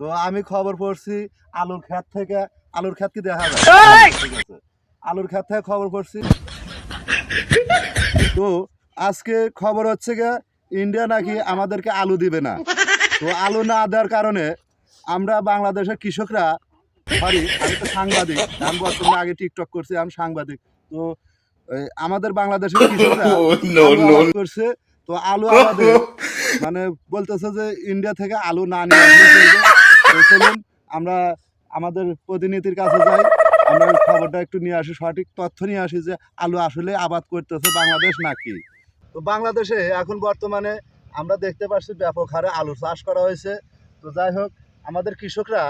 তো আমি খবর পড়ছি আলুর ক্ষেত থেকে। আলুর ক্ষেত কি দেখা যায়? ঠিক আছে। আলুর ক্ষেত থেকে খবর পড়ছি। তো আজকে খবর হচ্ছে গিয়ে ইন্ডিয়া নাকি আমাদেরকে আলু দিবে না। তো আলু না দেওয়ার কারণে আমরা বাংলাদেশের কৃষকরা সরি আমি তো সাংবাদিক আমি বর্তমানে আগে টিকটক করছি আমি সাংবাদিক। তো আমাদের বাংলাদেশের কৃষকরা করছে। তো আলু আমাদের মানে বলতেছে যে ইন্ডিয়া থেকে আলু না নিয়ে। চলুন আমরা আমাদের প্রতিনিধির কাছে যাই। আমরা খবরটা একটু নিয়ে আসি, সঠিক তথ্য নিয়ে আসি যে আলু আসলে আবাদ করতেছে বাংলাদেশ নাকি। তো বাংলাদেশে এখন বর্তমানে আমরা দেখতে পাচ্ছি ব্যাপক হারে আলু চাষ করা হয়েছে। তো যাই হোক, আমাদের কৃষকরা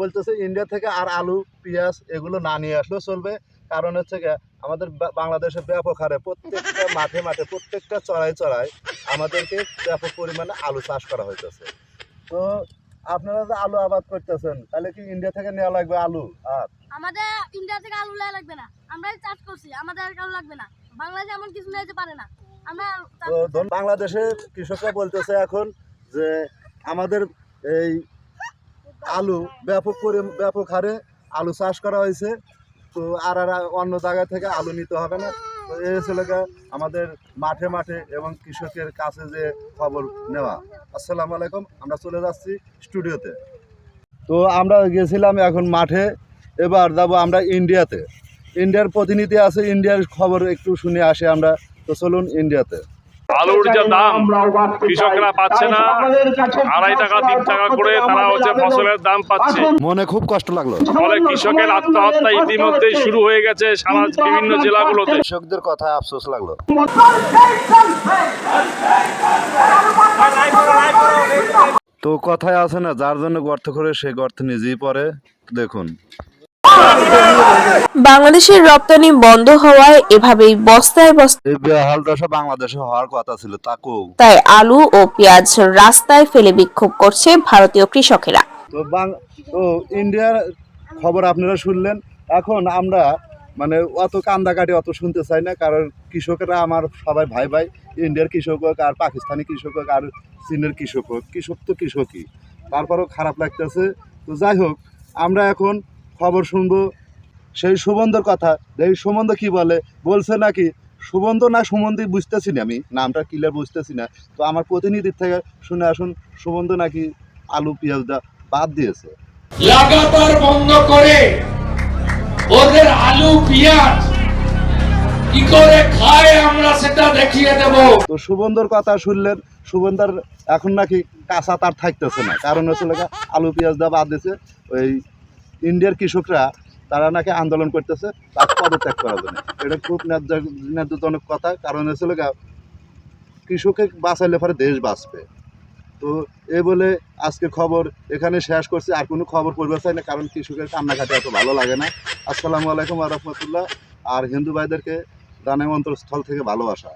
বলতেছে ইন্ডিয়া থেকে আর আলু, পেঁয়াজ এগুলো না নিয়ে আসলেও চলবে। কারণ হচ্ছে আমাদের বাংলাদেশে ব্যাপক হারে প্রত্যেকটা মাঠে মাঠে, প্রত্যেকটা চড়াই চড়াই আমাদেরকে ব্যাপক পরিমাণে আলু চাষ করা হইতেছে। তো আপনারা যে আলু আবাদ করতেছেন তাহলে কি ইন্ডিয়া থেকে নেওয়া লাগবে আলু? আর? আমাদের ইন্ডিয়া থেকে আলু লেয়া লাগবে না। আমরাই চাষ করছি আমাদের আর কারও লাগবে না। বাংলাদেশে এমন কিছু নিতে পারে না। আমরা তো। বাংলাদেশের কৃষকরা বলতেছে এখন যে আমাদের এই আলু ব্যাপক করে ব্যাপক হারে আলু চাষ করা হয়েছে। তো আর আর অন্য জায়গা থেকে আলু নিতে হবে না। তো এই ছিল আমাদের মাঠে মাঠে এবং কৃষকের কাছে যে খবর নেওয়া। আসসালামু আলাইকুম, আমরা চলে যাচ্ছি স্টুডিওতে। তো আমরা গেছিলাম এখন মাঠে, এবার যাব আমরা ইন্ডিয়াতে। ইন্ডিয়ার প্রতিনিধি আছে, ইন্ডিয়ার খবর একটু শুনে আসে আমরা। তো চলুন ইন্ডিয়াতে। আলুর যে দাম কৃষকরা পাচ্ছে না। আড়াই টাকা তিন টাকা করে তারা হচ্ছে ফসলের দাম পাচ্ছে। মনে খুব কষ্ট লাগল। ফলে কৃষকের আত্মহত্যা ইতিমধ্যেই শুরু হয়ে গেছে সারা বিভিন্ন জেলাগুলোতে। কৃষকদের কথায় আফসোস লাগল। তো কথায় আছে না যার জন্য গর্ত করে সে গর্ত নিজেই পরে। দেখুন। বাংলাদেশের রপ্তানি বন্ধ হওয়ায় এভাবেই বস্তায় বস্তায় বাংলাদেশে হওয়ার কথা ছিল তাকেও আলু ও পেঁয়াজ রাস্তায় ফেলে বিক্ষোভ করছে ভারতীয় কৃষকেরা। তো ইন্ডিয়ার খবর আপনারা শুনলেন। এখন আমরা মানে অত কান্দাকাটি অত শুনতে চাই না কারণ কৃষকেরা আমার সবাই ভাই ভাই ইন্ডিয়ার কৃষক হোক আর পাকিস্তানি কৃষক হোক আর চীনের কৃষক হোক কৃষক তো কৃষকই। তারপরও খারাপ লাগতেছে। তো যাই হোক আমরা এখন খবর শুনব। সেই সুবন্ধর কথা। এই সুবন্ধ কি বলে? বলছে নাকি সুবন্ধ না সুমন্দি বুঝতেছি না আমি। নামটা ক্লিয়ার বুঝতেছি না। তো আমার প্রতিনিধির থেকে শুনে আসুন সুবন্ধ নাকি আলু পেঁয়াজটা বাদ দিয়েছে। লাগাতার বন্ধ করে ওদের আলু পেঁয়াজ কি করে খায় আমরা সেটা দেখিয়ে দেব। তো সুবন্ধর কথা শুনলেন। সুবন্ধর এখন নাকি কাঁচা তার থাকতেছে না। কারণ হচ্ছে আলু পেঁয়াজ দেওয়া বাদ দিয়েছে। ওই ইন্ডিয়ার কৃষকরা, তারা নাকি আন্দোলন করতেছে, তার পদত্যাগ করার জন্য। এটা খুব ন্যায্য- ন্যায্যজনক কথা, কারণ হচ্ছে লেখা কৃষকে বাঁচাইলে পরে দেশ বাঁচবে। তো এই বলে আজকে খবর এখানে শেষ করছি, আর কোনো খবর পড়বে চাই না, কারণ কৃষকের কান্নাকাটি এত ভালো লাগে না। আসসালামু আলাইকুম রহমতুল্লাহ। আর হিন্দু ভাইদেরকে জানাই অন্তরস্থল থেকে ভালোবাসা।